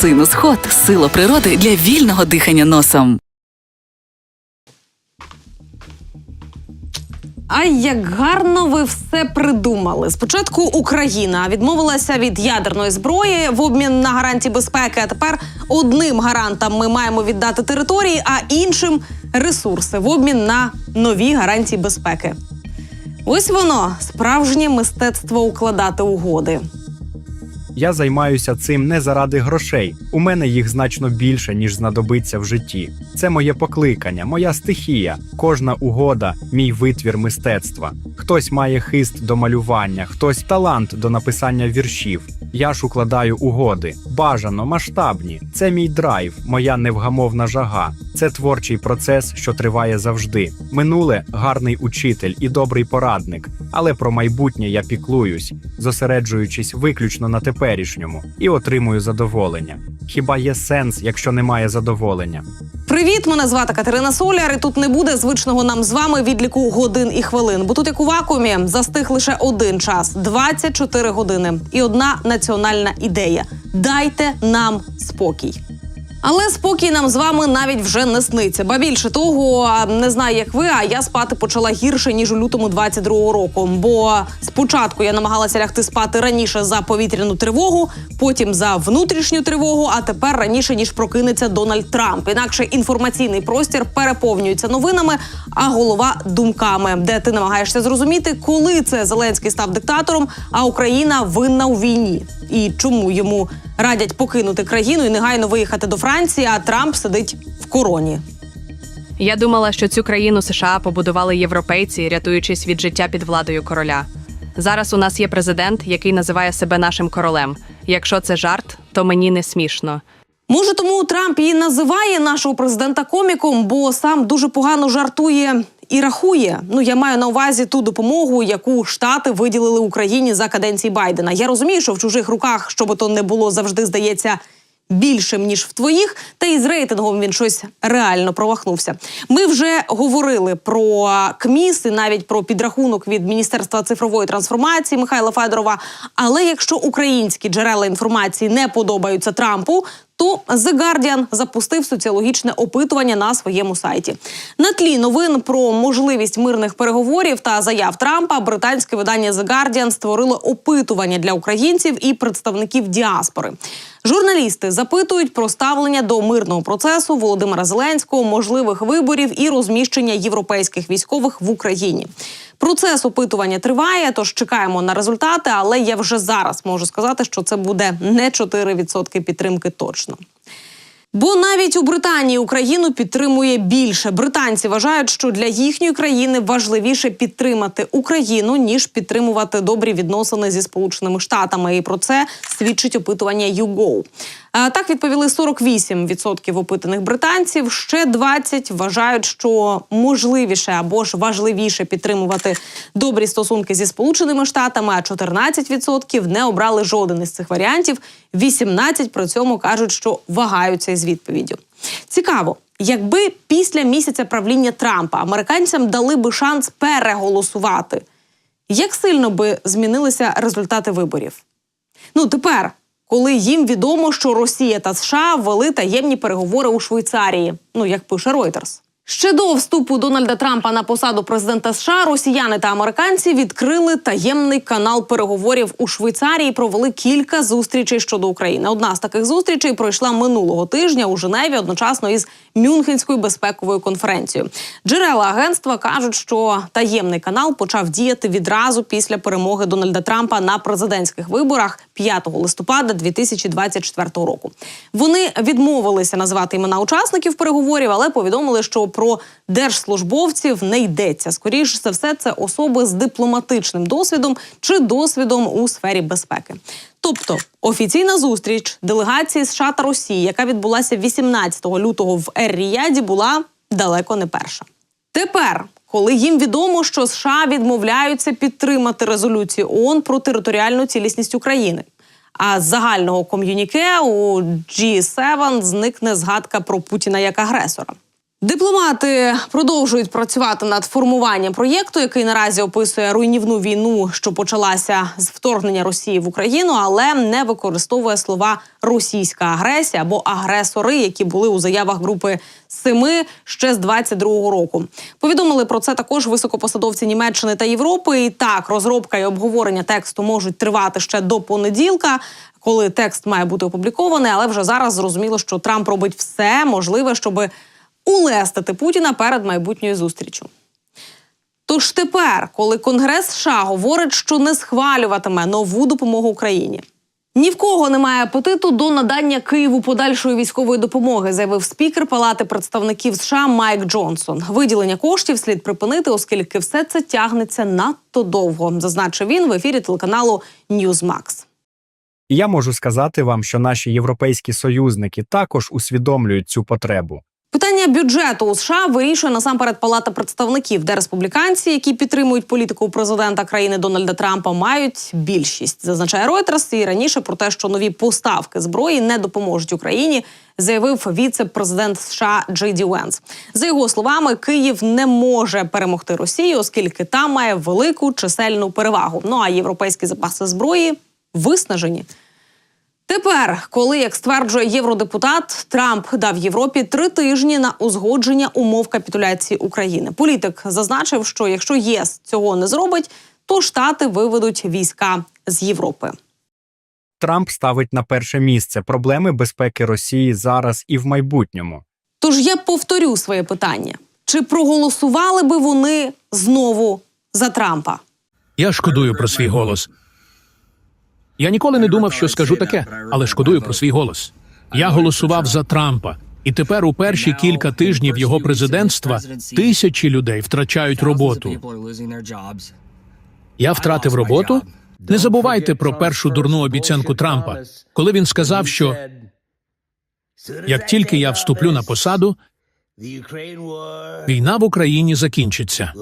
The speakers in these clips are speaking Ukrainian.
Синус Хот сила природи для вільного дихання носом. Ай, як гарно ви все придумали. Спочатку Україна відмовилася від ядерної зброї в обмін на гарантії безпеки. А тепер одним гарантам ми маємо віддати території, а іншим ресурси в обмін на нові гарантії безпеки. Ось воно справжнє мистецтво укладати угоди. Я займаюся цим не заради грошей. У мене їх значно більше, ніж знадобиться в житті. Це моє покликання, моя стихія. Кожна угода мій витвір мистецтва. Хтось має хист до малювання, хтось талант до написання віршів. Я ж укладаю угоди. Бажано, масштабні. Це мій драйв, моя невгамовна жага. Це творчий процес, що триває завжди. Минуле гарний учитель і добрий порадник, але про майбутнє я піклуюсь, зосереджуючись виключно на теперішньому, і отримую задоволення. Хіба є сенс, якщо немає задоволення? Привіт, мене звати Катерина Соляр. І тут не буде звичного нам з вами відліку годин і хвилин. Бо тут, як у вакуумі, застиг лише один час 24 години. І одна національна ідея: дайте нам спокій. Але спокій нам з вами навіть вже не сниться. Ба більше того, не знаю, як ви, а я спати почала гірше ніж у лютому 22-го року. Бо спочатку я намагалася лягти спати раніше за повітряну тривогу, потім за внутрішню тривогу, а тепер раніше ніж прокинеться Дональд Трамп. Інакше інформаційний простір переповнюється новинами, а голова думками, де ти намагаєшся зрозуміти, коли це Зеленський став диктатором, а Україна винна у війні. І чому йому радять покинути країну і негайно виїхати до Франції, а Трамп сидить в короні. Я думала, що цю країну США побудували європейці, рятуючись від життя під владою короля. Зараз у нас є президент, який називає себе нашим королем. Якщо це жарт, то мені не смішно. Може, тому Трамп і називає нашого президента коміком, бо сам дуже погано жартує і рахує. Ну я маю на увазі ту допомогу, яку штати виділили Україні за каденції Байдена. Я розумію, що в чужих руках, що би то не було, завжди здається. Більшим ніж в твоїх, та і з рейтингом він щось реально провахнувся. Ми вже говорили про КМІС і навіть про підрахунок від Міністерства цифрової трансформації Михайла Федорова. Але якщо українські джерела інформації не подобаються Трампу, то The Guardian запустив соціологічне опитування на своєму сайті. На тлі новин про можливість мирних переговорів та заяв Трампа британське видання The Guardian створило опитування для українців і представників діаспори. Журналісти запитують про ставлення до мирного процесу Володимира Зеленського, можливих виборів і розміщення європейських військових в Україні. Процес опитування триває, тож чекаємо на результати. Але я вже зараз можу сказати, що це буде не 4% підтримки точно. Бо навіть у Британії Україну підтримує більше. Британці вважають, що для їхньої країни важливіше підтримати Україну ніж підтримувати добрі відносини зі Сполученими Штатами. І про це свідчить опитування YouGo. Так відповіли 48% опитаних британців. Ще 20 вважають, що можливіше або ж важливіше підтримувати добрі стосунки зі Сполученими Штатами. А 14% не обрали жоден із цих варіантів. 18 при цьому кажуть, що вагаються із відповіддю. Цікаво. Якби після місяця правління Трампа американцям дали би шанс переголосувати, як сильно би змінилися результати виборів? Ну тепер, коли їм відомо, що Росія та США ввели таємні переговори у Швейцарії, ну як пише Reuters. Ще до вступу Дональда Трампа на посаду президента США росіяни та американці відкрили таємний канал переговорів у Швейцарії. Провели кілька зустрічей щодо України. Одна з таких зустрічей пройшла минулого тижня у Женеві одночасно із Мюнхенською безпековою конференцією. Джерела агентства кажуть, що таємний канал почав діяти відразу після перемоги Дональда Трампа на президентських виборах 5 листопада 2024 року. Вони відмовилися назвати імена учасників переговорів, але повідомили, що про держслужбовців не йдеться. Скоріше за все, це особи з дипломатичним досвідом чи досвідом у сфері безпеки. Тобто офіційна зустріч делегації США та Росії, яка відбулася 18 лютого в Ер-Ріяді, була далеко не перша. Тепер, коли їм відомо, що США відмовляються підтримати резолюцію ООН про територіальну цілісність України. А з загального ком'юніке у G7 зникне згадка про Путіна як агресора. Дипломати продовжують працювати над формуванням проєкту, який наразі описує руйнівну війну, що почалася з вторгнення Росії в Україну, але не використовує слова російська агресія або агресори, які були у заявах групи Семи ще з 22-го року. Повідомили про це також високопосадовці Німеччини та Європи. І так, розробка і обговорення тексту можуть тривати ще до понеділка. Коли текст має бути опублікований, але вже зараз зрозуміло, що Трамп робить все можливе, щоби улестити Путіна перед майбутньою зустрічю. Тож тепер, коли Конгрес США говорить, що не схвалюватиме нову допомогу Україні. Ні в кого немає апетиту до надання Києву подальшої військової допомоги, заявив спікер Палати представників США Майк Джонсон. Виділення коштів слід припинити, оскільки все це тягнеться надто довго, зазначив він в ефірі телеканалу Newsmax. Я можу сказати вам, що наші європейські союзники також усвідомлюють цю потребу. Питання бюджету у США вирішує насамперед Палата представників, де республіканці, які підтримують політику президента країни Дональда Трампа, мають більшість. Зазначає Reuters і раніше про те, що нові поставки зброї не допоможуть Україні, заявив віце-президент США Джей Ді Венс. За його словами, Київ не може перемогти Росію, оскільки там має велику чисельну перевагу. Ну а європейські запаси зброї виснажені. Тепер, коли, як стверджує євродепутат, Трамп дав Європі три тижні на узгодження умов капітуляції України. Політик зазначив, що якщо ЄС цього не зробить, то штати виведуть війська з Європи. Трамп ставить на перше місце проблеми безпеки Росії зараз і в майбутньому. Тож я повторю своє питання: чи проголосували би вони знову за Трампа? Я шкодую про свій голос. Я ніколи не думав, що скажу таке, але шкодую про свій голос. Я голосував за Трампа, і тепер у перші кілька тижнів його президентства тисячі людей втрачають роботу. Я втратив роботу. Не забувайте про першу дурну обіцянку Трампа, коли він сказав, що як тільки я вступлю на посаду, війна в Україні закінчиться.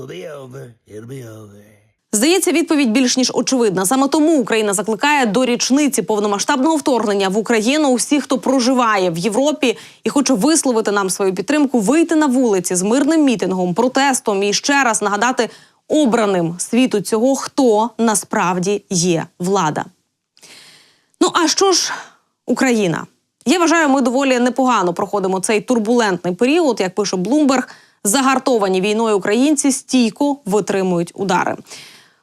Здається, відповідь більш ніж очевидна. Саме тому Україна закликає до річниці повномасштабного вторгнення в Україну усіх, хто проживає в Європі і хоче висловити нам свою підтримку, вийти на вулиці з мирним мітингом, протестом і ще раз нагадати обраним світу цього, хто насправді є влада. Ну а що ж Україна? Я вважаю, ми доволі непогано проходимо цей турбулентний період, як пише Блумберг. Загартовані війною українці стійко витримують удари.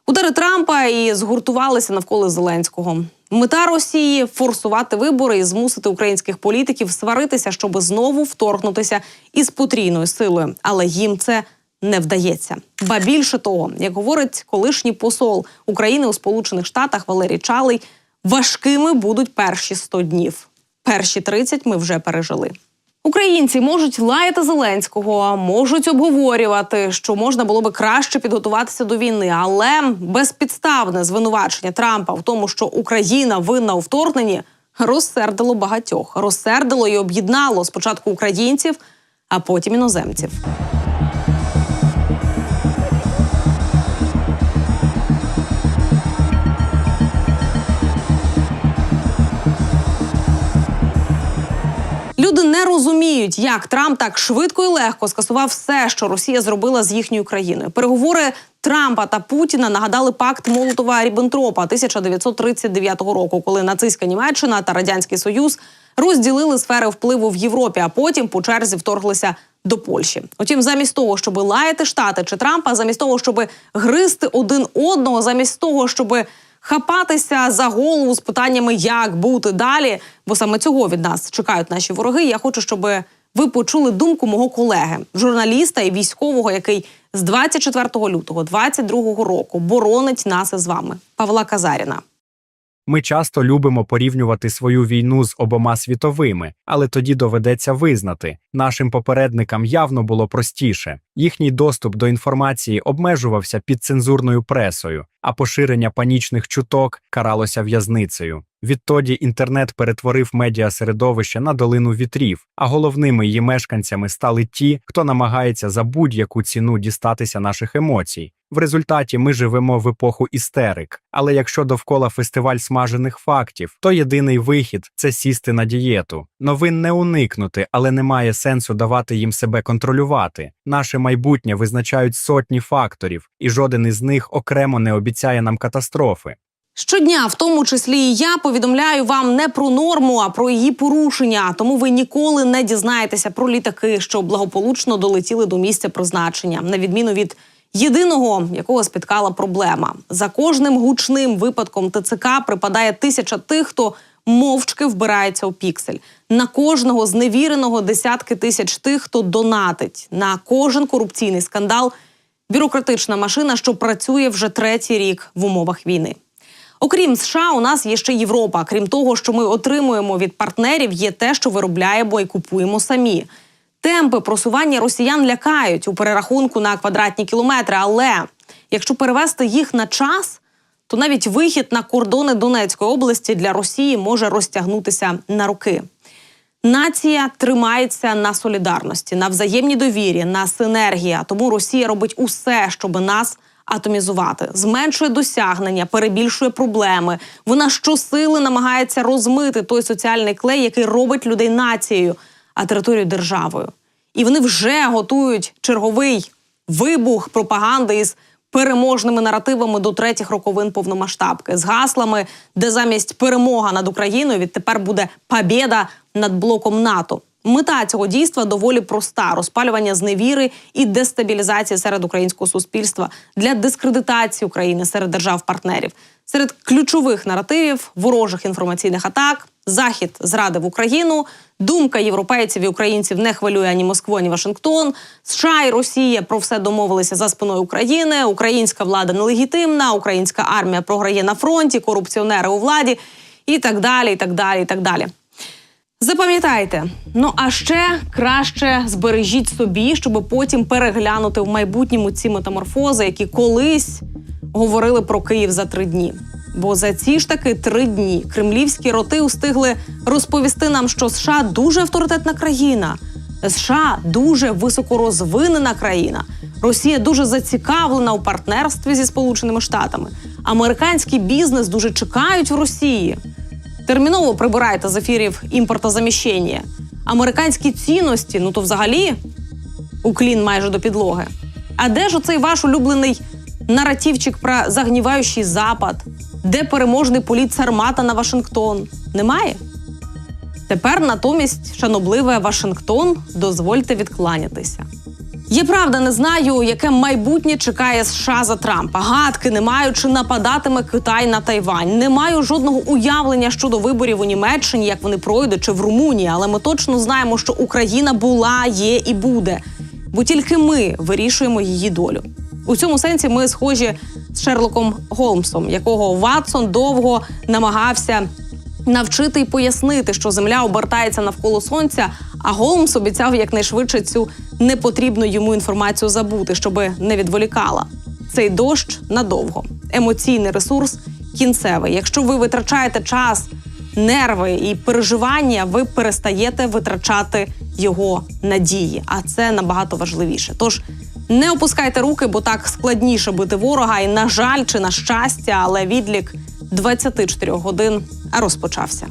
Удари Трампа і згуртувалися навколо Зеленського. Мета Росії форсувати вибори і змусити українських політиків сваритися, щоб знову вторгнутися із потрійною силою. Але їм це не вдається. Ба більше того, як говорить колишній посол України у Сполучених Штатах Валерій Чалий, важкими будуть перші 100 днів. Перші 30 ми вже пережили. Українці можуть лаяти Зеленського, можуть обговорювати, що можна було би краще підготуватися до війни, але безпідставне звинувачення Трампа в тому, що Україна винна у вторгненні, розсердило багатьох, розсердило і об'єднало спочатку українців, а потім іноземців. Люди не розуміють, як Трамп так швидко і легко скасував все, що Росія зробила з їхньою країною. Переговори Трампа та Путіна нагадали пакт Молотова Ріббентропа 1939 року, коли нацистська Німеччина та радянський Союз розділили сфери впливу в Європі, а потім по черзі вторглися до Польщі. Утім, замість того, щоб лаяти штати чи Трампа, замість того, щоб гризти один одного, замість того, щоб хапатися за голову з питаннями, як бути далі, бо саме цього від нас чекають наші вороги. Я хочу, щоб ви почули думку мого колеги, журналіста і військового, який з 24 лютого 22 року боронить нас із вами, Павла Казаріна. Ми часто любимо порівнювати свою війну з обома світовими, але тоді доведеться визнати, нашим попередникам явно було простіше. Їхній доступ до інформації обмежувався підцензурною пресою, а поширення панічних чуток каралося в'язницею. Відтоді інтернет перетворив медіасередовище на долину вітрів, а головними її мешканцями стали ті, хто намагається за будь-яку ціну дістатися наших емоцій. В результаті ми живемо в епоху істерик. Але якщо довкола фестиваль смажених фактів, то єдиний вихід це сісти на дієту. Новин не уникнути, але немає сенсу давати їм себе контролювати. Наше майбутнє визначають сотні факторів, і жоден із них окремо не обіцяє нам катастрофи. Щодня, в тому числі і я, повідомляю вам не про норму, а про її порушення. Тому ви ніколи не дізнаєтеся про літаки, що благополучно долетіли до місця призначення, на відміну від єдиного, якого спіткала проблема. За кожним гучним випадком ТЦК припадає тисяча тих, хто мовчки вбирається у піксель. На кожного зневіреного десятки тисяч тих, хто донатить. На кожен корупційний скандал бюрократична машина, що працює вже третій рік в умовах війни. Окрім США, у нас є ще Європа. Крім того, що ми отримуємо від партнерів, є те, що виробляємо і купуємо самі. Темпи просування росіян лякають у перерахунку на квадратні кілометри. Але якщо перевести їх на час, то навіть вихід на кордони Донецької області для Росії може розтягнутися на роки. Нація тримається на солідарності, на взаємній довірі, на синергії. Тому Росія робить усе, щоб нас атомізувати, зменшує досягнення, перебільшує проблеми. Вона щосили намагається розмити той соціальний клей, який робить людей нацією, а територію державою. І вони вже готують черговий вибух пропаганди із переможними наративами до третіх роковин повномасштабки з гаслами, де замість перемога над Україною відтепер буде побєда над блоком НАТО. Мета цього дійства доволі проста: розпалювання зневіри і дестабілізації серед українського суспільства для дискредитації України серед держав-партнерів. Серед ключових наративів ворожих інформаційних атак, захід зрадив Україну, думка європейців і українців не хвилює ані Москву, ані Вашингтон. США і Росія про все домовилися за спиною України. Українська влада нелегітимна, українська армія програє на фронті, корупціонери у владі і так далі. І так далі, і так далі. Запам'ятайте, ну а ще краще збережіть собі, щоб потім переглянути в майбутньому ці метаморфози, які колись говорили про Київ за три дні. Бо за ці ж таки три дні кремлівські роти устигли розповісти нам, що США дуже авторитетна країна, США дуже високорозвинена країна. Росія дуже зацікавлена у партнерстві зі Сполученими Штатами. Американський бізнес дуже чекають в Росії. Терміново прибирайте з ефірів імпортозаміщення. Американські цінності, ну то взагалі уклін майже до підлоги. А де ж оцей ваш улюблений наративчик про загніваючий запад? Де переможний політ Сармата на Вашингтон? Немає? Тепер натомість, шанобливе Вашингтон, дозвольте відкланятися. Я правда не знаю, яке майбутнє чекає США за Трампа. Гадки не маю, чи нападатиме Китай на Тайвань. Не маю жодного уявлення щодо виборів у Німеччині, як вони пройдуть, чи в Румунії. Але ми точно знаємо, що Україна була, є і буде. Бо тільки ми вирішуємо її долю. У цьому сенсі ми схожі з Шерлоком Голмсом, якого Ватсон довго намагався навчити і пояснити, що земля обертається навколо сонця. А Голмс обіцяв якнайшвидше цю непотрібну йому інформацію забути, щоби не відволікала. Цей дощ надовго. Емоційний ресурс кінцевий. Якщо ви витрачаєте час, нерви і переживання, ви перестаєте витрачати його надії. А це набагато важливіше. Тож не опускайте руки, бо так складніше бити ворога. І на жаль, чи на щастя, але відлік 24 годин розпочався.